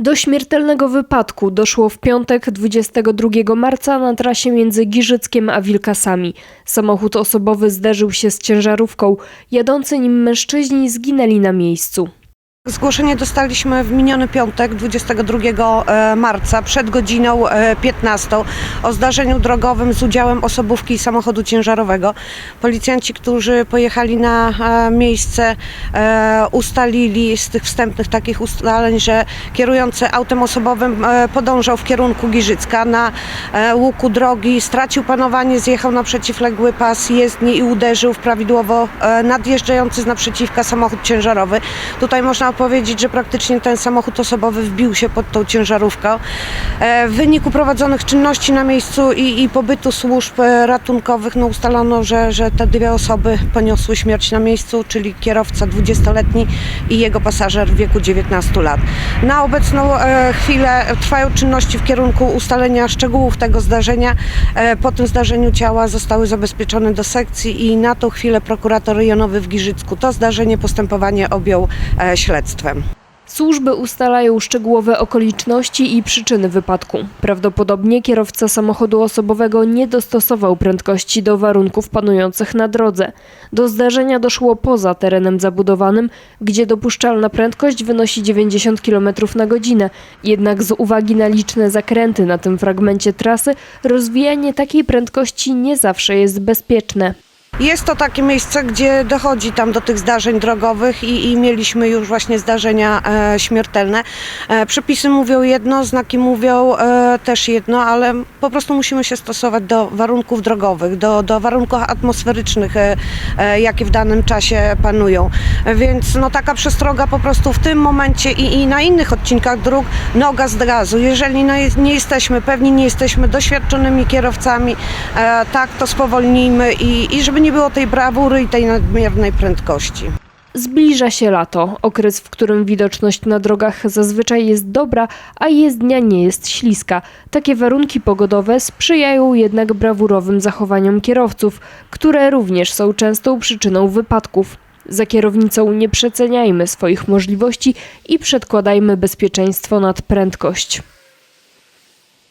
Do śmiertelnego wypadku doszło w piątek 22 marca na trasie między Giżyckiem a Wilkasami. Samochód osobowy zderzył się z ciężarówką. Jadący nim mężczyźni zginęli na miejscu. Zgłoszenie dostaliśmy w miniony piątek, 22 e, marca, przed godziną e, 15 o zdarzeniu drogowym z udziałem osobówki i samochodu ciężarowego. Policjanci, którzy pojechali na e, miejsce, e, ustalili z tych wstępnych takich ustaleń, że kierujący autem osobowym e, podążał w kierunku Giżycka. Na e, łuku drogi stracił panowanie, zjechał na przeciwległy pas jezdni i uderzył w prawidłowo e, nadjeżdżający z naprzeciwka samochód ciężarowy. Tutaj można powiedzieć, że praktycznie ten samochód osobowy wbił się pod tą ciężarówką. E, W wyniku prowadzonych czynności na miejscu i, i pobytu służb e, ratunkowych no ustalono, że, że te dwie osoby poniosły śmierć na miejscu, czyli kierowca 20-letni i jego pasażer w wieku 19 lat. Na obecną e, chwilę trwają czynności w kierunku ustalenia szczegółów tego zdarzenia. Po tym zdarzeniu ciała zostały zabezpieczone do sekcji i na tą chwilę prokurator rejonowy w Giżycku to zdarzenie postępowanie objął e, Służby ustalają szczegółowe okoliczności i przyczyny wypadku. Prawdopodobnie kierowca samochodu osobowego nie dostosował prędkości do warunków panujących na drodze. Do zdarzenia doszło poza terenem zabudowanym, gdzie dopuszczalna prędkość wynosi 90 km na godzinę. Jednak z uwagi na liczne zakręty na tym fragmencie trasy, rozwijanie takiej prędkości nie zawsze jest bezpieczne. Jest to takie miejsce, gdzie dochodzi tam do tych zdarzeń drogowych i, i mieliśmy już właśnie zdarzenia e, śmiertelne. E, przepisy mówią jedno, znaki mówią e, też jedno, ale po prostu musimy się stosować do warunków drogowych, do, do warunków atmosferycznych, e, e, jakie w danym czasie panują. Więc no, taka przestroga po prostu w tym momencie i, i na innych odcinkach dróg noga z gazu. Jeżeli no, nie jesteśmy pewni, nie jesteśmy doświadczonymi kierowcami, e, tak to spowolnijmy i, i żeby nie było tej brawury i tej nadmiernej prędkości. Zbliża się lato, okres, w którym widoczność na drogach zazwyczaj jest dobra, a jezdnia nie jest śliska. Takie warunki pogodowe sprzyjają jednak brawurowym zachowaniom kierowców, które również są częstą przyczyną wypadków. Za kierownicą nie przeceniajmy swoich możliwości i przedkładajmy bezpieczeństwo nad prędkość.